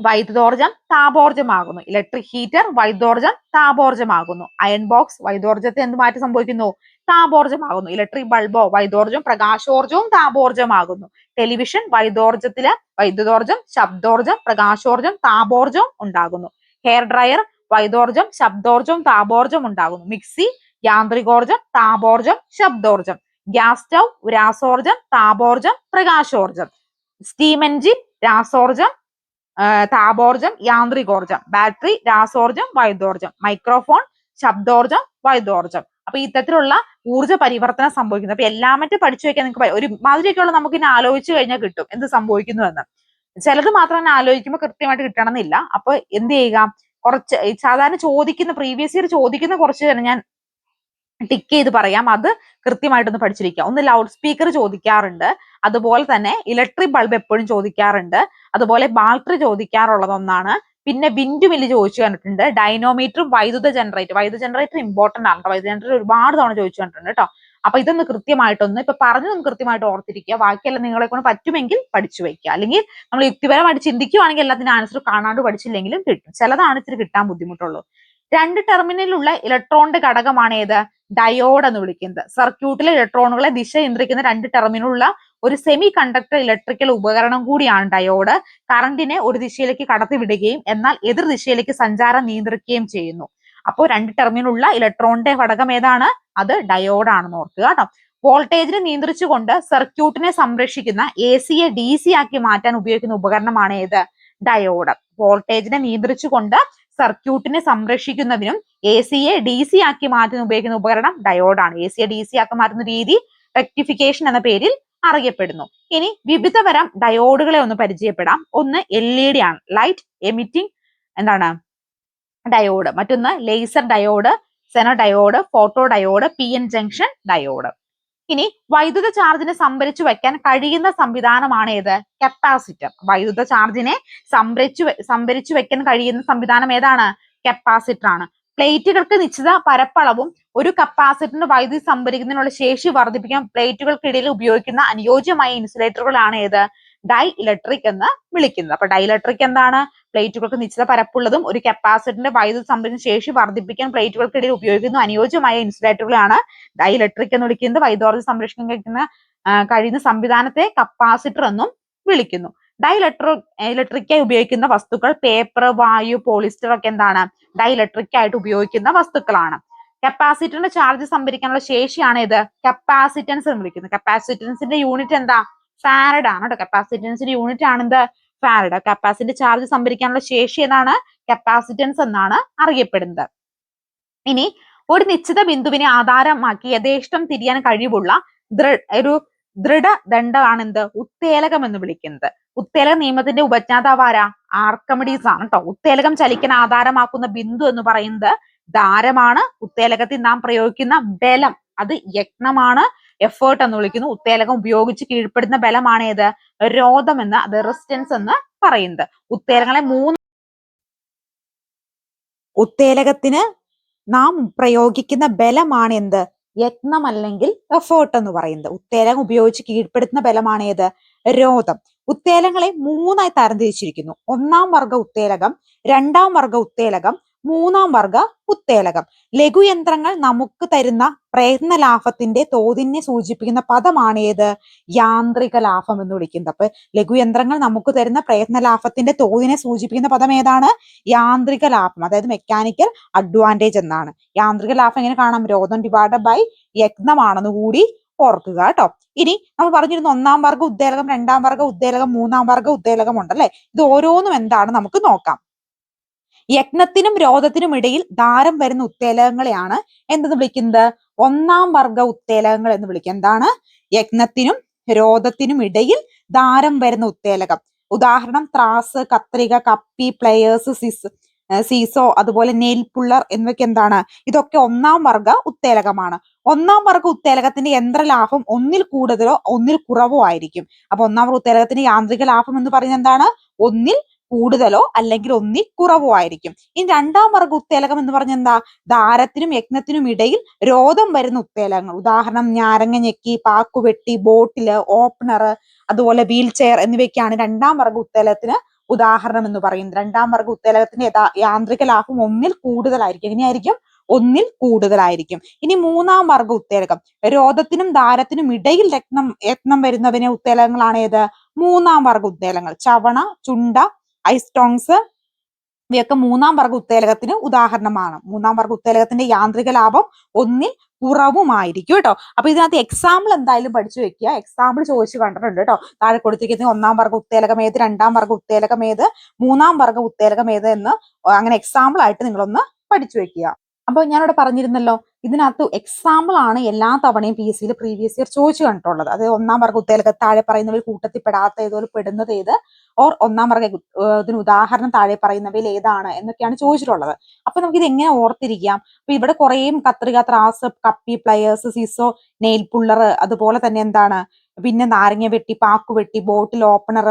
വൈദ്യുതോർജം താപോർജമാകുന്നു ഇലക്ട്രിക് ഹീറ്റർ വൈദ്യോർജം താപോർജമാകുന്നു അയൺ ബോക്സ് വൈദ്യോർജത്തെ എന്ത് മാറ്റം സംഭവിക്കുന്നു? താപോർജമാകുന്നു ഇലക്ട്രിക് ബൾബോ വൈദ്യോർജം പ്രകാശോർജവും താപോർജമാകുന്നു ടെലിവിഷൻ വൈദ്യോർജത്തിൽ വൈദ്യുതോർജം ശബ്ദോർജം പ്രകാശോർജം താപോർജം ഉണ്ടാകുന്നു. ഹെയർ ഡ്രയർ വൈദ്യോർജം ശബ്ദോർജം താപോർജം ഉണ്ടാകുന്നു. മിക്സി യാന്ത്രികോർജം താപോർജം ശബ്ദോർജം ഗ്യാസ് സ്റ്റൗ രാസോർജം താപോർജം പ്രകാശോർജം സ്റ്റീം എൻജിൻ രാസോർജം താപോർജം യാന്ത്രികോർജം ബാറ്ററി രാസോർജം വൈദ്യോർജം മൈക്രോഫോൺ ശബ്ദോർജം വൈദ്യോർജം അപ്പൊ ഇത്തരത്തിലുള്ള ഊർജ പരിവർത്തനം സംഭവിക്കുന്നത് അപ്പൊ എല്ലാം മറ്റും പഠിച്ചു വെക്കാൻ നിങ്ങൾക്ക് ഒരു മാതിരിയൊക്കെയുള്ള നമുക്ക് ഇനി ആലോചിച്ചു കഴിഞ്ഞാൽ കിട്ടും എന്ത് സംഭവിക്കുന്നു എന്ന് ചിലത് മാത്രം തന്നെ ആലോചിക്കുമ്പോൾ കൃത്യമായിട്ട് കിട്ടണമെന്നില്ല. അപ്പൊ എന്ത് ചെയ്യുക? കുറച്ച് സാധാരണ ചോദിക്കുന്ന പ്രീവിയസ് ഇയർ ചോദിക്കുന്ന കുറച്ച് തന്നെ ഞാൻ ടിക്ക് ചെയ്ത് പറയാം. അത് കൃത്യമായിട്ടൊന്ന് പഠിച്ചിരിക്കുക. ഒന്ന് ലൗഡ് സ്പീക്കർ ചോദിക്കാറുണ്ട്. അതുപോലെ തന്നെ ഇലക്ട്രിക് ബൾബ് എപ്പോഴും ചോദിക്കാറുണ്ട്. അതുപോലെ ബാറ്ററി ചോദിക്കാറുള്ളത് ഒന്നാണ് പിന്നെ വിൻഡ് മില്ല് ചോദിച്ചു കണ്ടിട്ടുണ്ട്. ഡൈനോമീറ്ററും വൈദ്യുത ജനറേറ്റർ വൈദ്യുത ജനറേറ്റർ ഇമ്പോർട്ടന്റ് ആണ്. വൈദ്യുത ജനറേറ്റർ ഒരുപാട് തവണ ചോദിച്ചു കണ്ടിട്ടുണ്ട് കേട്ടോ അപ്പൊ ഇതൊന്ന് കൃത്യമായിട്ടൊന്ന് ഇപ്പൊ പറഞ്ഞതൊന്ന് കൃത്യമായിട്ട് ഓർത്തിരിക്കുക. ബാക്കിയെല്ലാം നിങ്ങളെ കൊണ്ട് പറ്റുമെങ്കിൽ പഠിച്ചു വെക്കുക. അല്ലെങ്കിൽ നമ്മൾ യുക്തിപരമായിട്ട് ചിന്തിക്കുകയാണെങ്കിൽ എല്ലാത്തിനും ആൻസർ കാണാണ്ട് പഠിച്ചില്ലെങ്കിലും കിട്ടും. ചിലതാണ് ഇച്ചിരി കിട്ടാൻ ബുദ്ധിമുട്ടുള്ളൂ. രണ്ട് ടെർമിനലുള്ള ഇലക്ട്രോണിന്റെ ഘടകമാണ് ഏത്? ഡയോഡ് എന്ന് വിളിക്കുന്നത്. സർക്യൂട്ടിലെ ഇലക്ട്രോണുകളെ ദിശ നിയന്ത്രിക്കുന്ന രണ്ട് ടെർമിനുള്ള ഒരു സെമി കണ്ടക്ടർ ഇലക്ട്രിക്കൽ ഉപകരണം കൂടിയാണ് ഡയോഡ് കറണ്ടിനെ ഒരു ദിശയിലേക്ക് കടത്തിവിടുകയും എന്നാൽ എതിർ ദിശയിലേക്ക് സഞ്ചാരം നിയന്ത്രിക്കുകയും ചെയ്യുന്നു. അപ്പോൾ രണ്ട് ടെർമിനുള്ള ഇലക്ട്രോണിന്റെ ഘടകം ഏതാണ്? അത് ഡയോഡാണെന്ന് ഓർക്കുക കേട്ടോ. വോൾട്ടേജിനെ നിയന്ത്രിച്ചുകൊണ്ട് സർക്യൂട്ടിനെ സംരക്ഷിക്കുന്ന എ സിയെ ഡി സി ആക്കി മാറ്റാൻ ഉപയോഗിക്കുന്ന ഉപകരണമാണ് ഏത്? ഡയോഡ് വോൾട്ടേജിനെ നിയന്ത്രിച്ചുകൊണ്ട് സർക്യൂട്ടിനെ സംരക്ഷിക്കുന്നതിനും എ സിയെ ഡി സി ആക്കി മാറ്റുന്ന ഉപയോഗിക്കുന്ന ഉപകരണം ഡയോഡാണ് എ സിയെ ഡി സി ആക്കി മാറ്റുന്ന രീതി റെക്ടിഫിക്കേഷൻ എന്ന പേരിൽ അറിയപ്പെടുന്നു. ഇനി വിവിധ തരം ഡയോഡുകളെ ഒന്ന് പരിചയപ്പെടാം. ഒന്ന് എൽ ഇ ഡി ആണ്. ലൈറ്റ് എമിറ്റിംഗ് എന്താണ്? ഡയോഡ് മറ്റൊന്ന് laser diode Zener diode photo diode P N junction diode ഇനി വൈദ്യുത ചാർജിനെ സംഭരിച്ചു വെക്കാൻ കഴിയുന്ന സംവിധാനമാണ് ഏത്? കപ്പാസിറ്റർ വൈദ്യുത ചാർജിനെ സംഭരിച്ചു സംഭരിച്ചു വെക്കാൻ കഴിയുന്ന സംവിധാനം ഏതാണ്? കപ്പാസിറ്റർ ആണ്. പ്ലേറ്റുകൾക്ക് നിശ്ചിത പരപ്പളവും ഒരു കപ്പാസിറ്ററിന് വൈദ്യുതി സംഭരിക്കുന്നതിനുള്ള ശേഷി വർദ്ധിപ്പിക്കാൻ പ്ലേറ്റുകൾക്കിടയിൽ ഉപയോഗിക്കുന്ന അനുയോജ്യമായ ഇൻസുലേറ്ററുകളാണ് ഏത്? ഡൈ ഇലക്ട്രിക് എന്ന് വിളിക്കുന്നത്. അപ്പൊ ഡൈ ഇലക്ട്രിക് എന്താണ്? പ്ലേറ്റുകൾക്ക് നിശ്ചിത പരപ്പുള്ളതും ഒരു കപ്പാസിറ്ററിന്റെ വൈദ്യുത സംഭരണ ശേഷി വർദ്ധിപ്പിക്കാൻ പ്ലേറ്റുകൾക്കിടയിൽ ഉപയോഗിക്കുന്ന അനുയോജ്യമായ ഇൻസുലേറ്ററുകളാണ് ഡൈ ഇലക്ട്രിക് എന്ന് വിളിക്കുന്നത്. വൈദ്യുതോർജ സംരക്ഷണം കഴിക്കുന്ന കഴിയുന്ന സംവിധാനത്തെ കപ്പാസിറ്റർ എന്നും വിളിക്കുന്നു. ഡൈ ഇലക്ട്രോ ഇലക്ട്രിക്കായി ഉപയോഗിക്കുന്ന വസ്തുക്കൾ പേപ്പർ വായു പോളിസ്റ്റർ ഒക്കെ എന്താണ്? ഡൈ ഇലക്ട്രിക് ആയിട്ട് ഉപയോഗിക്കുന്ന വസ്തുക്കളാണ്. കപ്പാസിറ്ററിന്റെ ചാർജ് സംഭരിക്കാനുള്ള ശേഷിയാണ് ഇത്. കപ്പാസിറ്റൻസ് എന്ന് വിളിക്കുന്നത് കപ്പാസിറ്റൻസിന്റെ യൂണിറ്റ് എന്താ? ഫാരഡ് ആണ് കേട്ടോ. കപ്പാസിറ്റൻസിന്റെ യൂണിറ്റ് ആണ് എന്ത് ഫാരഡ് കപ്പാസിറ്റി ചാർജ് സംഭരിക്കാനുള്ള ശേഷി ഏതാണ്? കപ്പാസിറ്റൻസ് എന്നാണ് അറിയപ്പെടുന്നത്. ഇനി ഒരു നിശ്ചിത ബിന്ദുവിനെ ആധാരമാക്കി യഥേഷ്ടം തിരിയാൻ കഴിവുള്ള ഒരു ദൃഢദണ്ഡമാണ് എന്ത്? ഉത്തേലകം എന്ന് വിളിക്കുന്നത്. ഉത്തേലക നിയമത്തിന്റെ ഉപജ്ഞാതാവ് ആരാ? ആർക്കമിഡീസ് ആണ് കേട്ടോ. ഉത്തേലകം ചലിക്കാൻ ആധാരമാക്കുന്ന ബിന്ദു എന്ന് പറയുന്നത് ദാരമാണ് ഉത്തേലകത്തിൽ നാം പ്രയോഗിക്കുന്ന ബലം. അത് യജ്ഞമാണ് എഫേർട്ട് എന്ന് വിളിക്കുന്നു. ഉത്തേലകം ഉപയോഗിച്ച് കീഴ്പ്പെടുന്ന ബലമാണ് ഏത്? രോധം എന്ന് അത് റെസിസ്റ്റൻസ് എന്ന് പറയുന്നത്. ഉത്തേലങ്ങളെ മൂന്ന് ഉത്തേലകത്തിന് നാം പ്രയോഗിക്കുന്ന ബലമാണ് എന്ത്? യത്നം അല്ലെങ്കിൽ എഫേർട്ട് എന്ന് പറയുന്നത്. ഉത്തേലകം ഉപയോഗിച്ച് കീഴ്പ്പെടുത്തുന്ന ബലമാണ് ഏത്? രോധം. ഉത്തേലങ്ങളെ മൂന്നായി തരംതിരിച്ചിരിക്കുന്നു ഒന്നാം വർഗ ഉത്തേലകം രണ്ടാം വർഗ ഉത്തേലകം മൂന്നാം വർഗ ഉത്തേലകം. ലഘുയന്ത്രങ്ങൾ നമുക്ക് തരുന്ന പ്രയത്ന ലാഭത്തിന്റെ തോതിനെ സൂചിപ്പിക്കുന്ന പദമാണ് ഏത്? യാന്ത്രിക ലാഭം എന്ന് വിളിക്കുന്നത്. അപ്പൊ ലഘുയന്ത്രങ്ങൾ നമുക്ക് തരുന്ന പ്രയത്ന ലാഭത്തിന്റെ തോതിനെ സൂചിപ്പിക്കുന്ന പദം ഏതാണ്? യാന്ത്രിക ലാഭം അതായത് മെക്കാനിക്കൽ അഡ്വാന്റേജ് എന്നാണ്. യാന്ത്രിക ലാഭം എങ്ങനെ കാണാം? രോധം ഡിവൈഡ് ബൈ യജ്ഞമാണെന്ന് കൂടി ഓർക്കുക കേട്ടോ. ഇനി നമ്മൾ പറഞ്ഞിരുന്ന ഒന്നാം വർഗ ഉദ്ദേലകം രണ്ടാം വർഗ ഉദ്ദേലകം മൂന്നാം വർഗ ഉദ്ദേലകം ഉണ്ടല്ലേ? ഇത് ഓരോന്നും എന്താണ് നമുക്ക് നോക്കാം. യജ്ഞത്തിനും രോധത്തിനും ഇടയിൽ ധാരം വരുന്ന ഉത്തേലകങ്ങളെയാണ് എന്തെന്ന് വിളിക്കുന്നത്? ഒന്നാം വർഗ ഉത്തേലകങ്ങൾ എന്ന് വിളിക്കുക. എന്താണ്? യജ്ഞത്തിനും രോധത്തിനും ഇടയിൽ ധാരം വരുന്ന ഉത്തേലകം. ഉദാഹരണം ത്രാസ് കത്രിക കപ്പി പ്ലെയേഴ്സ് സിസ് സീസോ അതുപോലെ നെയിൽ പുള്ളർ എന്നിവയ്ക്ക് എന്താണ്? ഇതൊക്കെ ഒന്നാം വർഗ ഉത്തേലകമാണ്. ഒന്നാം വർഗ ഉത്തേലകത്തിന്റെ യന്ത്രലാഭം ഒന്നിൽ കൂടുതലോ ഒന്നിൽ കുറവോ ആയിരിക്കും. അപ്പൊ ഒന്നാം വർഗ ഉത്തേലകത്തിന്റെ യാന്ത്രിക ലാഭം എന്ന് പറയുന്നത് എന്താണ്? ഒന്നിൽ കൂടുതലോ അല്ലെങ്കിൽ ഒന്നി കുറവോ ആയിരിക്കും. ഇനി രണ്ടാം വർഗ ഉത്തേലകം എന്ന് പറഞ്ഞ എന്താ? ദാരത്തിനും യജ്ഞത്തിനും ഇടയിൽ രോധം വരുന്ന ഉത്തേലകങ്ങൾ. ഉദാഹരണം ഞാരങ്ങ ഞെക്കി പാക്കുവെട്ടി ബോട്ടിൽ ഓപ്പണർ അതുപോലെ വീൽ ചെയർ എന്നിവയ്ക്കാണ് രണ്ടാം വർഗ ഉത്തേലത്തിന് ഉദാഹരണം എന്ന് പറയുന്നത്. രണ്ടാം വർഗ ഉത്തേലകത്തിന്റെ യാന്ത്രിക ലാഭം ഒന്നിൽ കൂടുതലായിരിക്കും. എങ്ങനെയായിരിക്കും? ഒന്നിൽ കൂടുതലായിരിക്കും. ഇനി മൂന്നാം വർഗ ഉത്തേലകം. രോധത്തിനും ദാരത്തിനും ഇടയിൽ രത്നം യത്നം വരുന്നതിനെ ഉത്തേലകങ്ങളാണ് ഏത്? മൂന്നാം വർഗ ഉത്തേലങ്ങൾ ചവണ ചുണ്ട ഐസ്റ്റോങ്സ് ഇവയൊക്കെ മൂന്നാം വർഗ ഉത്തേലകത്തിന് ഉദാഹരണമാണ്. മൂന്നാം വർഗ ഉത്തേലകത്തിന്റെ യാന്ത്രിക ലാഭം ഒന്നിൽ കുറവുമായിരിക്കും കേട്ടോ. അപ്പൊ ഇതിനകത്ത് എക്സാമ്പിൾ എന്തായാലും പഠിച്ചു വെക്കുക. എക്സാമ്പിൾ ചോദിച്ചു കണ്ടിട്ടുണ്ട് കേട്ടോ. താഴെ കൊടുത്തിരിക്കുന്നത് ഒന്നാം വർഗ ഉത്തേലകം ഏത് രണ്ടാം വർഗ ഉത്തേലകം ഏത് മൂന്നാം വർഗ ഉത്തേലകം ഏത് എന്ന് അങ്ങനെ എക്സാമ്പിൾ ആയിട്ട് നിങ്ങളൊന്ന് പഠിച്ചു വെക്കുക. അപ്പൊ ഞാനിവിടെ പറഞ്ഞിരുന്നല്ലോ ഇതിനകത്ത് എക്സാമ്പിൾ ആണ് എല്ലാ തവണയും പി എസ് സിയിൽ പ്രീവിയസ് ഇയർ ചോദിച്ചു കണ്ടിട്ടുള്ളത്. അത് ഒന്നാം വർഗ കുത്തേലൊക്കെ താഴെ പറയുന്നവയിൽ കൂട്ടത്തിൽ പെടാത്ത ഏതോ പെടുന്നത് ഏത്? ഓർ ഒന്നാം വർഗ ഇതിന് ഉദാഹരണം താഴെ പറയുന്നവയിൽ ഏതാണ് എന്നൊക്കെയാണ് ചോദിച്ചിട്ടുള്ളത്. അപ്പൊ നമുക്ക് ഇത് എങ്ങനെ ഓർത്തിരിക്കാം? അപ്പൊ ഇവിടെ കുറേയും കത്രിക ത്രാസ് കപ്പി പ്ലയേഴ്സ് സിസോ നെയിൽ പുള്ളർ അതുപോലെ തന്നെ എന്താണ്? പിന്നെ നാരങ്ങ വെട്ടി പാക്കു വെട്ടി ബോട്ടിൽ ഓപ്പണർ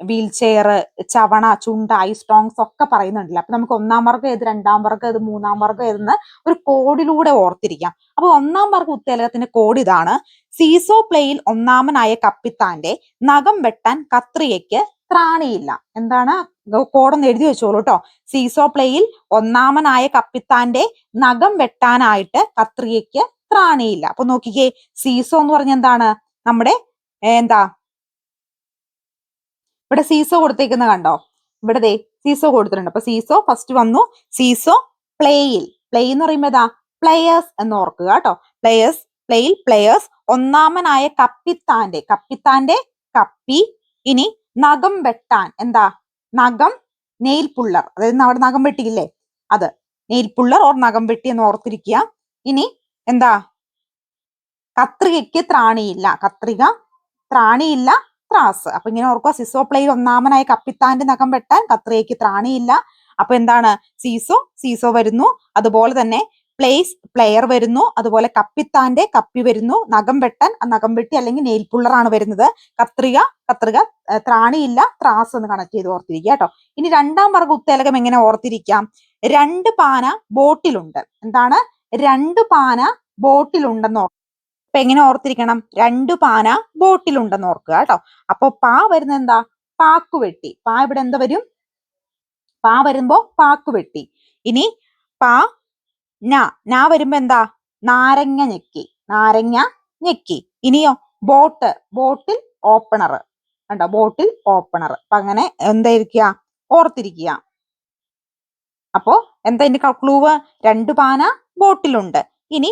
വീൽ ചെയർ ചവണ ചുണ്ട ഐ സ്ട്രോങ്സ് ഒക്കെ പറയുന്നുണ്ടല്ലോ. അപ്പൊ നമുക്ക് ഒന്നാം വർഗം ഏത് രണ്ടാം വർഗം ഏത് മൂന്നാം വർഗം ഏതെന്ന് ഒരു കോഡിലൂടെ ഓർത്തിരിക്കാം. അപ്പൊ ഒന്നാം വർഗ ഉത്തേലകത്തിന്റെ കോഡ് ഇതാണ്. സീസോ പ്ലേയിൽ ഒന്നാമനായ കപ്പിത്താന്റെ നഖം വെട്ടാൻ കത്രിയയ്ക്ക് ത്രാണിയില്ല. എന്താണ്? കോഡൊന്ന് എഴുതി വെച്ചോളൂ കേട്ടോ സീസോ പ്ലേയിൽ ഒന്നാമനായ കപ്പിത്താന്റെ നഖം വെട്ടാനായിട്ട് കത്രിയയ്ക്ക് ത്രാണിയില്ല. അപ്പൊ നോക്കിക്കേ സീസോ എന്ന് പറഞ്ഞ എന്താണ്? നമ്മുടെ എന്താ? ഇവിടെ സീസോ കൊടുത്തേക്കുന്ന കണ്ടോ? ഇവിടെ ദേ സീസോ കൊടുത്തിട്ടുണ്ട്. അപ്പൊ സീസോ ഫസ്റ്റ് വന്നു. സീസോ പ്ലേയിൽ പ്ലേ എന്ന് പറയുമ്പോ ഏതാ? പ്ലേയേഴ്സ് എന്ന് ഓർക്കുക കേട്ടോ. പ്ലേയേഴ്സ് പ്ലേയിൽ പ്ലേയേഴ്സ് ഒന്നാമനായ കപ്പിത്താന്റെ കപ്പിത്താന്റെ കപ്പി. ഇനി നഖം വെട്ടാൻ. എന്താ? നഖം നെയിൽ പുള്ളർ അതായത് അവിടെ നഖം വെട്ടിയില്ലേ? അത്. നെയിൽ പുള്ളർ ഓർ നഖം വെട്ടി എന്ന് ഓർത്തിരിക്കുക. ഇനി എന്താ? കത്രികയ്ക്ക് ത്രാണിയില്ല. കത്രിക ത്രാണിയില്ല. ത്രാസ്. അപ്പൊ ഇങ്ങനെ ഓർക്കുക സിസോ പ്ലേയിൽ ഒന്നാമനായ കപ്പിത്താന്റെ നഖം വെട്ടാൻ കത്രയ്ക്ക് ത്രാണിയില്ല. അപ്പൊ എന്താണ്? സീസോ സീസോ വരുന്നു. അതുപോലെ തന്നെ പ്ലേസ് പ്ലെയർ വരുന്നു. അതുപോലെ കപ്പിത്താന്റെ കപ്പി വരുന്നു. നഖം വെട്ടാൻ നഖം വെട്ടി അല്ലെങ്കിൽ നെയിൽ പുള്ളറാണ് വരുന്നത്. കത്രിക കത്രിക ത്രാണിയില്ല ത്രാസ് എന്ന് കണക്ട് ചെയ്ത് ഓർത്തിരിക്കുക കേട്ടോ. ഇനി രണ്ടാം വർഗ ഉത്തേലകം എങ്ങനെ ഓർത്തിരിക്കാം? രണ്ട് പാന ബോട്ടിലുണ്ട്. എന്താണ്? രണ്ട് പാന ബോട്ടിലുണ്ടെന്ന് അപ്പൊ എങ്ങനെ ഓർത്തിരിക്കണം? രണ്ടു പാന ബോട്ടിലുണ്ടെന്ന് ഓർക്കുക കേട്ടോ. അപ്പൊ പാ വരുന്ന എന്താ? പാക്കുവെട്ടി പാ ഇവിടെ എന്താ വരും? പാ വരുമ്പോ പാക്കുവെട്ടി ഇനി പാ ഞാ ഞാ വരുമ്പോ എന്താ? നാരങ്ങ ഞെക്കി. നാരങ്ങ ഞെക്കി. ഇനിയോ ബോട്ട്. Bottle opener. കണ്ടോ? Bottle opener. അപ്പൊ അങ്ങനെ എന്തായിരിക്കുക? ഓർത്തിരിക്കുക. അപ്പോ എന്താ ഇതിന്റെ ക്ലൂവ്? രണ്ടു പാന ബോട്ടിലുണ്ട്. ഇനി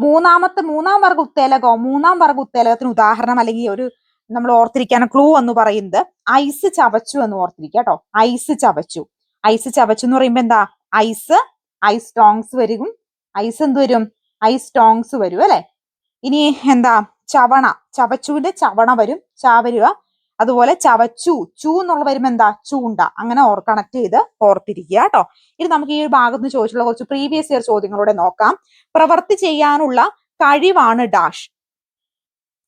മൂന്നാമത്തെ മൂന്നാം വർഗ ഉത്തേലകോ മൂന്നാം വർഗ ഉത്തേലകത്തിന് ഉദാഹരണം അല്ലെങ്കിൽ ഒരു നമ്മൾ ഓർത്തിരിക്കാൻ ക്ലൂ എന്ന് പറയുന്നത് ഐസ് ചവച്ചു എന്ന് ഓർത്തിരിക്കുക കേട്ടോ. ഐസ് ചവച്ചു. ഐസ് ചവച്ചു എന്ന് പറയുമ്പോൾ എന്താ? ഐസ് ഐസ് സ്ട്രോങ്സ് വരും. ഐസ് എന്ത് വരും? ഐസ് സ്റ്റോങ്സ് വരും അല്ലെ? ഇനി എന്താ? ചവണ. ചവച്ചുവിന്റെ ചവണ വരും. ചാ വരിക അതുപോലെ ചവച്ചു ചൂ എന്നുള്ള വരുമ്പോ എന്താ? ചൂണ്ട. അങ്ങനെ ഓർ കണക്ട് ചെയ്ത് ഓർത്തിരിക്കുക കേട്ടോ. ഇനി നമുക്ക് ഈ ഭാഗത്ത് നിന്ന് കുറച്ച് പ്രീവിയസ് ഇയർ ചോദ്യങ്ങളൂടെ നോക്കാം. പ്രവർത്തി ചെയ്യാനുള്ള കഴിവാണ് ഡാഷ്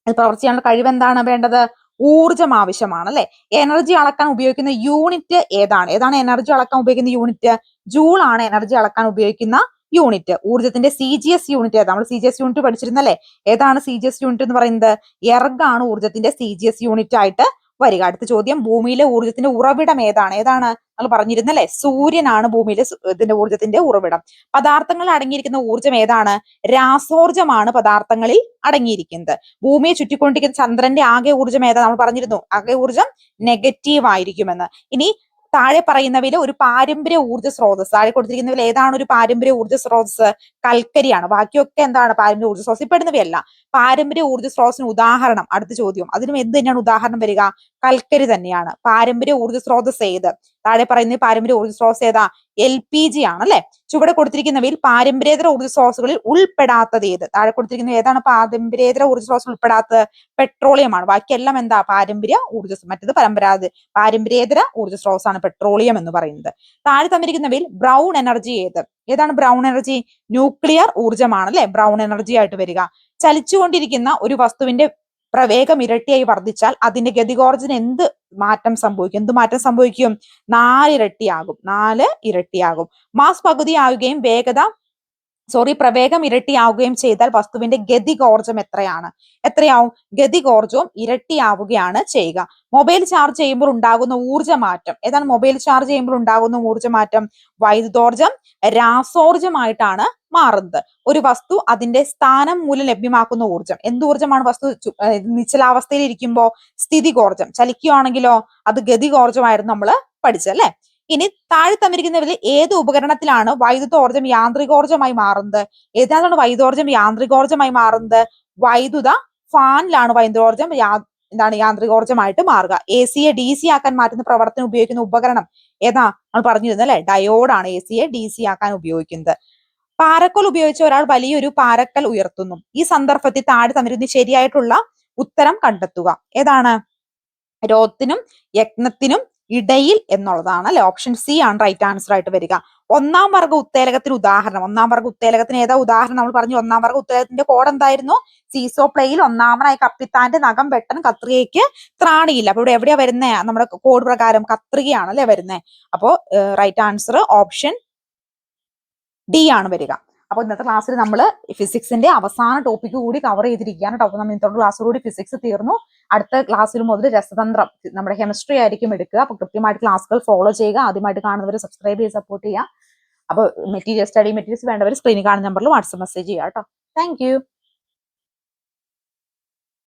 പ്രവർത്തി ചെയ്യാനുള്ള കഴിവ് എന്താണ്? വേണ്ടത്? ഊർജം ആവശ്യമാണ് അല്ലെ? എനർജി അളക്കാൻ ഉപയോഗിക്കുന്ന യൂണിറ്റ് ഏതാണ്? ഏതാണ് എനർജി അളക്കാൻ ഉപയോഗിക്കുന്ന യൂണിറ്റ് ജൂൾ ആണ് എനർജി അളക്കാൻ ഉപയോഗിക്കുന്ന യൂണിറ്റ് ഊർജത്തിന്റെ സി ജി എസ് യൂണിറ്റ് ഏതാ? നമ്മൾ സി ജി എസ് യൂണിറ്റ് പഠിച്ചിരുന്നല്ലേ? ഏതാണ് സി ജി എസ് യൂണിറ്റ് എന്ന് പറയുന്നത്? എർഗാണ് ഊർജത്തിന്റെ സി ജി എസ് യൂണിറ്റ് ആയിട്ട് വരിക. അടുത്ത ചോദ്യം ഭൂമിയിലെ ഊർജത്തിന്റെ ഉറവിടം ഏതാണ്? ഏതാണ് നമ്മൾ പറഞ്ഞിരുന്നല്ലേ? സൂര്യനാണ് ഭൂമിയിലെ ഇതിന്റെ ഊർജത്തിന്റെ ഉറവിടം. പദാർത്ഥങ്ങളിൽ അടങ്ങിയിരിക്കുന്ന ഊർജം ഏതാണ്? രാസോർജമാണ് പദാർത്ഥങ്ങളിൽ അടങ്ങിയിരിക്കുന്നത്. ഭൂമിയെ ചുറ്റിക്കൊണ്ടിരിക്കുന്ന ചന്ദ്രന്റെ ആകെ ഊർജം ഏതാ? നമ്മൾ പറഞ്ഞിരുന്നു. ആകെ ഊർജം നെഗറ്റീവ് ആയിരിക്കുമെന്ന്. ഇനി താഴെ പറയുന്നവയിൽ ഒരു പാരമ്പര്യ ഊർജ സ്രോതസ് താഴെ കൊടുത്തിരിക്കുന്നവയിൽ ഏതാണ് ഒരു പാരമ്പര്യ ഊർജ സ്രോതസ് കൽക്കരിയാണ്. ബാക്കിയൊക്കെ എന്താണ് പാരമ്പര്യ ഊർജ സ്രോതസ് പെടുന്നവയല്ല പാരമ്പര്യ ഊർജ സ്രോതസ്സിന് ഉദാഹരണം അടുത്ത ചോദ്യം. അതിനും എന്ത് തന്നെയാണ് ഉദാഹരണം വരിക? കൽക്കരി തന്നെയാണ്. പാരമ്പര്യ ഊർജ സ്രോതസ് ഏത്? താഴെ പറയുന്ന പാരമ്പര്യ ഊർജ സ്രോതസ് ഏതാ? എൽ പി ജി ആണ് അല്ലെ? ചുവടെ കൊടുത്തിരിക്കുന്നവയിൽ പാരമ്പര്യേതര ഊർജ സ്രോതസ്സുകളിൽ ഉൾപ്പെടാത്തത് ഏത്? താഴെ കൊടുത്തിരിക്കുന്ന ഏതാണ് പാരമ്പര്യേതര ഊർജ സ്രോതസ് ഉൾപ്പെടാത്തത്? പെട്രോളിയമാണ് ബാക്കിയെല്ലാം എന്താ? പാരമ്പര്യ ഊർജ മറ്റേത് പരമ്പരാഗത പാരമ്പര്യേതര ഊർജ സ്രോതസ്സാണ്. പെട്രോളിയം എന്ന് പറയുന്നത്. താഴെ തന്നിരിക്കുന്നവയിൽ ബ്രൗൺ എനർജി ഏത്? ഏതാണ് ബ്രൗൺ എനർജി? ന്യൂക്ലിയർ ഊർജമാണ് അല്ലെ? ബ്രൗൺ എനർജി ആയിട്ട് വരിക. ചലിച്ചുകൊണ്ടിരിക്കുന്ന ഒരു വസ്തുവിന്റെ പ്രവേഗം ഇരട്ടിയായി വർദ്ധിച്ചാൽ അതിന്റെ ഗതികോർജന് എന്ത് മാറ്റം സംഭവിക്കും? എന്ത് മാറ്റം സംഭവിക്കും? നാല് ഇരട്ടിയാകും നാല് ഇരട്ടിയാകും. മാസ് പകുതിയാവുകയും വേഗത സോറി പ്രവേഗം ഇരട്ടിയാവുകയും ചെയ്താൽ വസ്തുവിന്റെ ഗതികോർജം എത്രയാണ്? എത്രയാവും? ഗതികോർജവും ഇരട്ടിയാവുകയാണ് ചെയ്യുക. മൊബൈൽ ചാർജ് ചെയ്യുമ്പോൾ ഉണ്ടാകുന്ന ഊർജമാറ്റം. ഏതാണ് മൊബൈൽ ചാർജ് ചെയ്യുമ്പോൾ ഉണ്ടാകുന്ന ഊർജമാറ്റം? വൈദ്യുതോർജം രാസോർജമായിട്ടാണ് മാറുന്നത്. ഒരു വസ്തു അതിന്റെ സ്ഥാനം മൂലം ലഭ്യമാക്കുന്ന ഊർജം. എന്ത് ഊർജമാണ് വസ്തു? നിശ്ചലാവസ്ഥയിൽ ഇരിക്കുമ്പോൾ സ്ഥിതികോർജം ചലിക്കുകയാണെങ്കിലോ അത് ഗതികോർജമായിരുന്നു നമ്മൾ പഠിച്ചല്ലേ ഇനി താഴെ തന്നിരിക്കുന്നവരിൽ ഏത് ഉപകരണത്തിലാണ് വൈദ്യുതോർജം യാന്ത്രികോർജമായി മാറുന്നത്? ഏതാണ് വൈദ്യുതോർജം യാന്ത്രികോർജമായി മാറുന്നത്? വൈദ്യുത ഫാനിലാണ് വൈദ്യുതോർജം എന്താണ് യാന്ത്രികോർജമായിട്ട് മാറുക. എ സിയെ ഡി സി ആക്കാൻ മാറ്റുന്ന പ്രവർത്തനം ഉപയോഗിക്കുന്ന ഉപകരണം ഏതാ? നമ്മൾ പറഞ്ഞിരുന്നു അല്ലെ? ഡയോഡാണ് എ സിയെ ഡി സി ആക്കാൻ ഉപയോഗിക്കുന്നത്. പാരക്കൽ ഉപയോഗിച്ച് ഒരാൾ വലിയൊരു പാരക്കൽ ഉയർത്തുന്നു. ഈ സന്ദർഭത്തിൽ താഴെ തന്നിരുന്ന ശരിയായിട്ടുള്ള ഉത്തരം കണ്ടെത്തുക. ഏതാണ്? രോത്തിനും യജ്ഞത്തിനും ഇടയിൽ എന്നുള്ളതാണ് അല്ലെ? ഓപ്ഷൻ സി ആണ് റൈറ്റ് ആൻസർ ആയിട്ട് വരിക. ഒന്നാം വർഗ ഉത്തേലകത്തിന് ഉദാഹരണം. ഒന്നാം വർഗ ഉത്തേലകത്തിന് ഏതാ ഉദാഹരണം? നമ്മൾ പറഞ്ഞു ഒന്നാം വർഗ ഉത്തേലകത്തിന്റെ കോഡ് എന്തായിരുന്നു? സീസോ പ്ലേയിൽ ഒന്നാമനായി കപ്പിത്താന്റെ നഖം വെട്ടൻ കത്രികയ്ക്ക് ത്രാണിയില്ല. അപ്പൊ ഇവിടെ എവിടെയാ വരുന്നേ? നമ്മുടെ കോഡ് പ്രകാരം കത്രികയാണ് അല്ലെ വരുന്നേ? അപ്പോ റൈറ്റ് ആൻസർ ഓപ്ഷൻ ഡി ആണ് വരിക. അപ്പൊ ഇന്നത്തെ ക്ലാസ്സിൽ നമ്മൾ ഫിസിക്സിന്റെ അവസാന ടോപ്പിക്ക് കൂടി കവർ ചെയ്തിരിക്കുകയാണ് കേട്ടോ അപ്പൊ നമ്മൾ ഇന്നത്തെ ക്ലാസ്സോടുകൂടി ഫിസിക്സ് തീർന്നു. അടുത്ത ക്ലാസ്സിൽ മുതൽ രസതന്ത്രം നമ്മുടെ കെമിസ്ട്രി ആയിരിക്കും എടുക്കുക. അപ്പൊ കൃത്യമായിട്ട് ക്ലാസ്സുകൾ ഫോളോ ചെയ്യുക. ആദ്യമായിട്ട് കാണുന്നവർ സബ്സ്ക്രൈബ് ചെയ്ത് സപ്പോർട്ട് ചെയ്യുക. അപ്പൊ മെറ്റീരിയൽ സ്റ്റഡി മെറ്റീരിയൽസ് വേണ്ടവർ സ്ക്രീനിൽ കാണുന്ന നമ്പറിൽ വാട്സ്ആപ്പ് മെസ്സേജ് ചെയ്യുക കേട്ടോ താങ്ക്